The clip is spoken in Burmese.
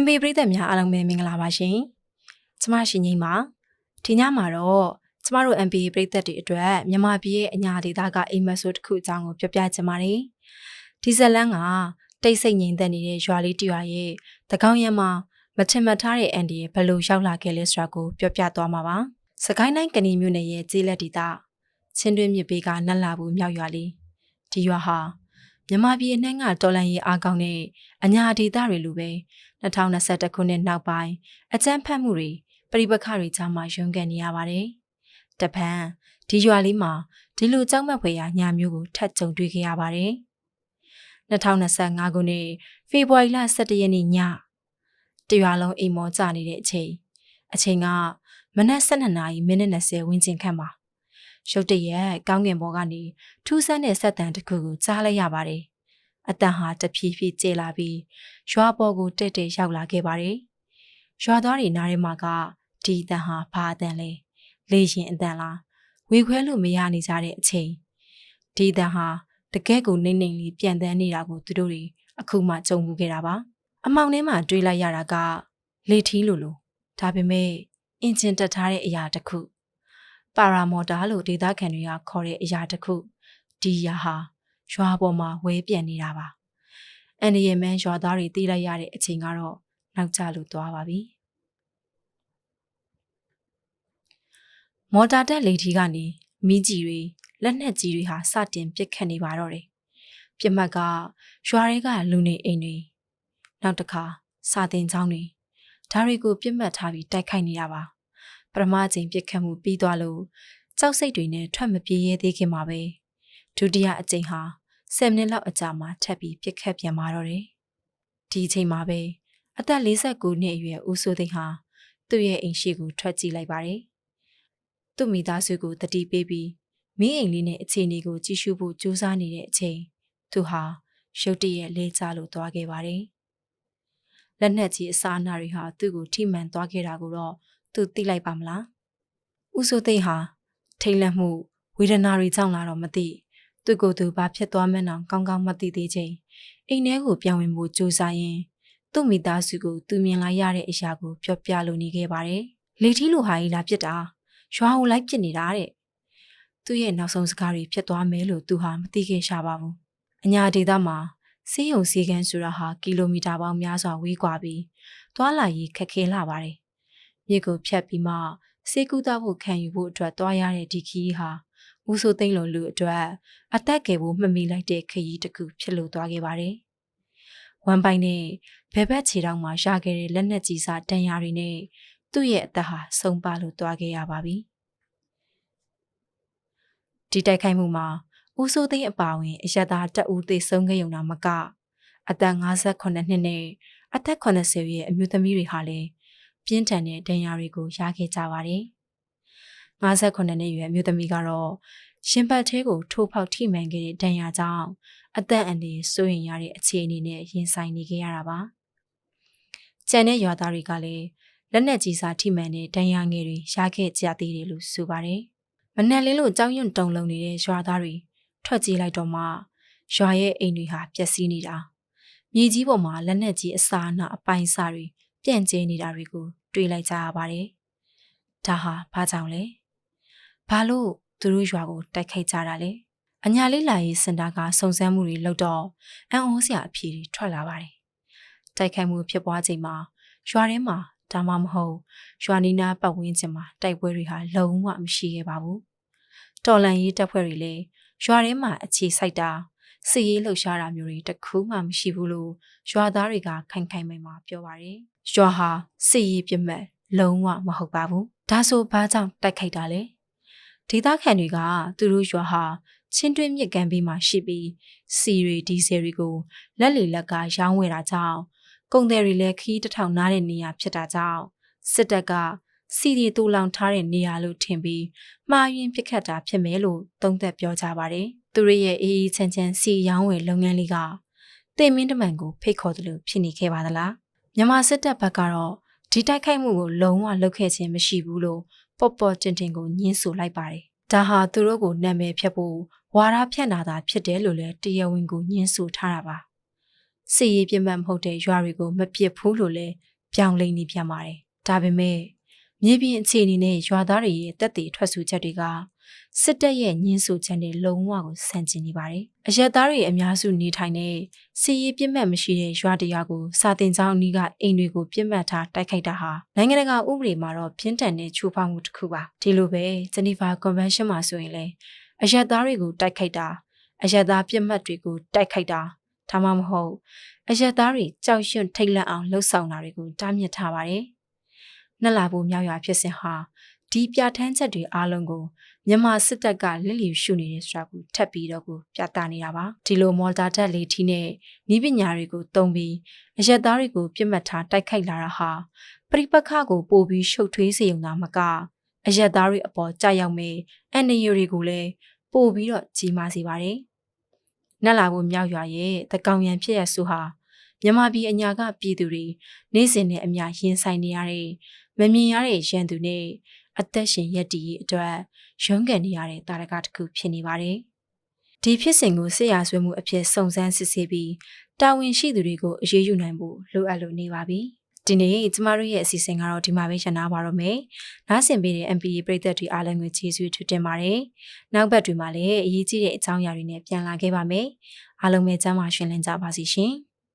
MB ပရိသတ်များအားလုံးပဲမင်္ဂလာပါရှင်။ကျမရှင်ငိမ့်ပါ။ဒီညမှာတော့ကျမတို့ MB ပရိသတ်တွေအတွက်မြန်မာပြည်ရဲ့အညာဒေသကအိမ်မက်ဆိုးတစ်ခုအကြောင်းကိုပြောပြချင်ပါတယ်။ဒီဇက်လန်းကတိတ်ဆိတ်ငြိမ်သက်နေတဲ့ရွာလေးတစ်ရွာရဲ့တကောင်းရမှာမထင်မှတ်ထားတဲ့အန်ဒီရဲ့ဘယ်လိုရောက်လာခဲ့လဲဆိုတာကိုပြောပြသွားမှာပါ။စကိုင်းတိုင်းကဏီမြို့နယ်ရဲ့ကျေးလက်ဒေသချင်းတွင်းမြစ်ဘေးကနတ်လာဘူးမြောက်ရွာလေးဒီရွာဟာ မြန်မာပြည်အနှံ့ကတော်လန်ရေးအားကောင်းတဲ့အညာဒေသတွေလိုပဲ2021ခုနှစ်နောက်ပိုင်းအကြမ်းဖက်မှုတွေပြိပခတွေကြားမှာရုန်းကန်နေရပါတယ်။တပံဒီရွာလေးမှာဒီလိုကြောက်မက်ဖွယ်ရာညာမျိုးကိုထပ်ကြုံတွေ့ခဲ့ရပါတယ်။2025ခုနှစ်ဖေဖော်ဝါရီလ17ရက်နေ့ညတရွာလုံးအိမ်မောကျနေတဲ့အချိန်အချိန်ကမနက်12နာရီမိနစ်20ဝန်းကျင်ခန့်ပါ ရုတ်တရက်ကောင်းကင်ဘော်ကနေထူးဆန်းတဲ့ဆက်တံတစ်ခုကိုကြားလိုက်ရပါတယ်။အတန်ဟာတဖြည်းဖြည်းကျလာပြီးရွာပေါ်ကိုတက်တက်ရောက်လာခဲ့ပါတယ်။ရွာသားတွေနားထဲမှာကဒီအတန်ဟာဘာအတန်လဲ။လေရင်အတန်လား။ဝေခွဲလို့မရနေကြတဲ့အချိန်ဒီအတန်ဟာတကယ့်ကိုနှိမ့်နှိမ့်လေးပြန်တန်းနေတာကိုသူတို့တွေအခုမှကြုံမှုခဲ့တာပါ။အမောင်ထဲမှာတွေးလိုက်ရတာကလေထီးလိုလိုဒါပေမဲ့အင်ဂျင်တက်ထားတဲ့အရာတစ်ခု ပါရာမော်တာလို့ဒေသခံတွေကခေါ်တဲ့အရာတစ်ခုဒီအရာဟာရွာပေါ်မှာဝဲပြန်နေတာပါအန်ဒီယမန်ရွာသားတွေသိလိုက်ရတဲ့အချိန်ကတော့နောက်ကျလို့သွားပါပြီမော်တာတက်လေထီကနေမိကြီးတွေလက်နက်ကြီးတွေဟာစတင်ပစ်ခတ်နေပါတော့တယ်ပြစ်မှတ်ကရွာတွေကလူနေအိမ်တွေနောက်တစ်ခါစာတင်ချောင်းတွေဒါတွေကိုပြစ်မှတ်ထားပြီးတိုက်ခိုက်နေတာပါ ပထမချိန်ပြစ်ခတ်မှုပြီးသွားလို့ကြောက်စိတ်တွေနဲ့ထွက်မပြေးရဲသေးခင်မှာပဲဒုတိယအကြိမ်ဟာ10မိနစ်လောက်အကြာမှာထပ်ပြီးပြစ်ခတ်ပြန်มาတော့တယ်ဒီအချိန်မှာပဲအသက်49နှစ်အရွယ်ဦးစိုးသိန်းဟာသူ့ရဲ့အိမ်ရှိကိုထွက်ကြည့်လိုက်ပါတယ်သူ့မိသားစုကိုတတိပေးပြီးမင်းအိမ်လေးနဲ့အခြေအနေကိုကြည့်ရှုဖို့ကြိုးစားနေတဲ့အချိန်သူဟာရုတ်တရက်လဲကျလို့သွားခဲ့ပါတယ်လက်နက်ကြီးအစာအနာတွေဟာသူ့ကိုထိမှန်သွားခဲ့တာကိုတော့ သူသိလိုက်ပါမလားဥဆိုသိဟာထိတ်လန့်မှုဝေဒနာတွေကြောင့်လာတော့မသိသူ့ကိုယ်သူဘာဖြစ်သွားမှန်းတော့ကောင်းကောင်းမသိသေးချိန်အိမ်ထဲကိုပြန်ဝင်ဖို့ကြိုးစားရင်သူ့မိသားစုကိုသူမြင်လိုက်ရတဲ့အရာကိုပြောပြလိုနေခဲ့ပါတယ်လေထီးလိုဟာကြီးလာပြစ်တာရွာကိုလိုက်ပြစ်နေတာတဲ့သူ့ရဲ့နောက်ဆုံးစကားတွေဖြစ်သွားမယ်လို့သူဟာမသိခဲ့ရှာပါဘူးအညာဒေသမှာစေးရုံစေးကန်းဆိုတာဟာကီလိုမီတာပေါင်းများစွာဝေးကွာပြီးသွာလာရေးခက်ခဲလာပါတယ် မြစ်ကိုဖြတ်ပြီးမှစေကူတာဖို့ခံယူဖို့အတွက်တွားရတဲ့ဒီခီးဟာဦးစိုးသိန်းလိုလူအတွက်အသက်ကယ်ဖို့မှတ်မိလိုက်တဲ့ခရီးတစ်ခုဖြစ်လို့သွားခဲ့ပါတယ်။ဝမ်ပိုင်နဲ့ဘဲဘက်ခြေထောက်မှာရခဲ့တဲ့လက်နက်ကြီးစားတန်ရာတွေနဲ့သူ့ရဲ့အသက်ဟာဆုံးပါလို့သွားခဲ့ရပါပြီ။ဒီတိုက်ခိုက်မှုမှာဦးစိုးသိန်းအပါဝင်အရသာတက်ဦးသေဆုံးခဲ့ုံတာမကအသက်58နှစ်နဲ့အသက်80ရဲ့အမျိုးသမီးတွေဟာလည်း ပြင်းထန်တဲ့ဒဏ်ရာတွေကိုရခဲ့ကြပါတယ်။58နှစ်ရွယ်အမျိုးသမီးကတော့ရှင်ပတ်သေးကိုထိုးဖောက်ထိမှန်ခဲ့တဲ့ဒဏ်ရာကြောင့်အသက်အန္တရာယ်စိုးရိမ်ရတဲ့အခြေအနေနဲ့ရင်ဆိုင်နေခဲ့ရတာပါ။ကျန်တဲ့ရွာသားတွေကလည်းလက်နက်ကြီးစားထိမှန်တဲ့ဒဏ်ရာငယ်တွေရခဲ့ကြသေးတယ်လို့ဆိုပါတယ်။မနက်လင်းလို့ကြောင်းရွံ့တုံလုံနေတဲ့ရွာသားတွေထွက်ပြေးလိုက်တော့မှရွာရဲ့အိမ်တွေဟာပျက်စီးနေတာ။မြေကြီးပေါ်မှာလက်နက်ကြီးအစာအနာအပိုင်စာတွေ ပြန့်ကျဲနေတာတွေကိုတွေ့လိုက်ကြရပါတယ်။ဒါဟာဘာကြောင့်လဲ။ဘာလို့သူတို့ရွာကိုတိုက်ခိုက်ကြတာလဲ။အညာလေးလာရေးစင်တာကစုံစမ်းမှုတွေလုပ်တော့အံ့ဩစရာအဖြေတွေထွက်လာပါတယ်။တိုက်ခိုက်မှုဖြစ်ပွားချိန်မှာရွာထဲမှာဒါမှမဟုတ်ရွာနီးနားပတ်ဝန်းကျင်မှာတိုက်ပွဲတွေဟာလုံးဝမရှိခဲ့ပါဘူး။တော်လန်ရေးတပ်ဖွဲ့တွေလည်းရွာထဲမှာအခြေစိုက်တာ စီရေးလှုပ်ရှားတာမျိုးတွေတခုမှမရှိဘူးလို့ရွာသားတွေကခိုင်ခိုင်မိန်မာပြောပါတယ်။ရွာဟာစီရေးပြမက်လုံးဝမဟုတ်ပါဘူး။ဒါဆိုဘာကြောင့်တိုက်ခိုက်တာလဲ။ဒေသခံတွေကသူတို့ရွာဟာချင်းတွင်းမြစ်ကန်ဘေးမှာရှိပြီးစီရီဒီဇယ်တွေကိုလက်လီလက်ကရောင်းဝယ်တာကြောင့်ကုန်သည်တွေလည်းခီးတထောင်နားတဲ့နေရာဖြစ်တာကြောင့်စစ်တပ်ကစီရီတူလောင်ထားတဲ့နေရာလို့ထင်ပြီးမှားယွင်းပစ်ခတ်တာဖြစ်မယ်လို့သုံးသပ်ပြောကြပါတယ်။ သူတို့ရဲ့အေးအေးချမ်းချမ်းစီရောင်းဝယ်လုပ်ငန်းလေးကတင်မင်းတမန်ကိုဖိတ်ခေါ်တယ်လို့ဖြစ်နေခဲ့ပါသလား။မြန်မာစစ်တပ်ဘက်ကတော့ဒီတိုက်ခိုက်မှုကိုလုံးဝလုပ်ခဲ့ခြင်းမရှိဘူးလို့ပေါ့ပေါ့တင်တင်ကိုညှင်းဆိုလိုက်ပါတယ်။ဒါဟာသူတို့ကိုနာမည်ဖြတ်ဖို့ဝါဒဖြန့်တာသာဖြစ်တယ်လို့လည်းတရားဝင်ကိုညှင်းဆိုထားတာပါစစ်ရေးပြင်းမှတ်မဟုတ်တဲ့ရွာတွေကိုမပစ်ဘူးလို့လည်းပြောင်းလဲနေပြန်ပါတယ်။ဒါပေမဲ့ မြေပြင်အခြေအနေနဲ့ရွာသားတွေရဲ့တက်တည်ထွက်ဆိုချက်တွေကစစ်တပ်ရဲ့ညှင်းဆိုချက်တွေလုံးဝကိုဆန့်ကျင်နေပါတယ်။အရက်သားတွေအများစုနေထိုင်တဲ့စစ်ရေးပြစ်မှတ်မရှိတဲ့ရွာတရွာကိုစာတင်ကျောင်းအနီးကအိမ်တွေကိုပြစ်မှတ်ထားတိုက်ခိုက်တာဟာနိုင်ငံတကာဥပဒေမှာတော့ပြင်းထန်တဲ့ချိုးဖောက်မှုတစ်ခုပါ။ဒီလိုပဲဂျနီဗာကွန်ဗင်းရှင်းမှာဆိုရင်လည်းအရက်သားတွေကိုတိုက်ခိုက်တာအရက်သားပြစ်မှတ်တွေကိုတိုက်ခိုက်တာဒါမှမဟုတ်အရက်သားတွေကြောက်ရွံ့ထိတ်လန့်အောင်လှုပ်ဆောင်တာတွေကိုတားမြစ်ထားပါတယ်။ နှစ်လာဖို့မြောက်ရွာဖြစ်စဉ်ဟာဒီပြဋ္ဌာန်းချက်တွေအားလုံးကိုမြန်မာစစ်တပ်ကလက်လီရှုနေတဲ့ဆိုတာကိုထပ်ပြီးတော့ကိုပြသနေတာပါဒီလိုမော်တာတက်လေထီနဲ့ဤပညာတွေကိုတုံးပြီးအရက်သားတွေကိုပြစ်မှတ်ထားတိုက်ခိုက်လာတာဟာပရိပခကိုပို့ပြီးရှုပ်ထွေးစေုံသာမကအရက်သားတွေအပေါ်ကြာရောက်မယ်အန်နယူတွေကိုလည်းပို့ပြီးတော့ကြီးမားစေပါတယ်နက်လာဖို့မြောက်ရွာရဲ့တကောင်ရန်ဖြစ်ရဆူဟာ မြန်မာပြည်အညာကပြည်သူတွေနေ့စဉ်နဲ့အမျှရင်ဆိုင်နေရတဲ့မမြင်ရတဲ့ရန်သူနဲ့အသက်ရှင်ရက်တည်ရေးအတွက်ရုန်းကန်နေရတဲ့တာရကတစ်ခုဖြစ်နေပါတယ်။ဒီဖြစ်စဉ်ကိုစစ်ရာဆွေးမှုအဖြစ်စုံစမ်းစစ်ဆေးပြီးတာဝန်ရှိသူတွေကိုအရေးယူနိုင်ဖို့လိုအပ်လို့နေပါပြီ။ဒီနေ့ကျမတို့ရဲ့အစီအစဉ်ကတော့ဒီမှာပဲရှင်းနာပါတော့မယ်။နားဆင်ပေးတဲ့ MPA ပရိသတ်တွေအားလုံးကိုကျေးဇူးထူးတင်ပါတယ်။နောက်ဘက်တွေမှာလည်းအရေးကြီးတဲ့အကြောင်းအရာတွေနဲ့ပြန်လာခဲ့ပါမယ်။အားလုံးပဲကျမ်းမာရှင်လန်းကြပါစီရှင်။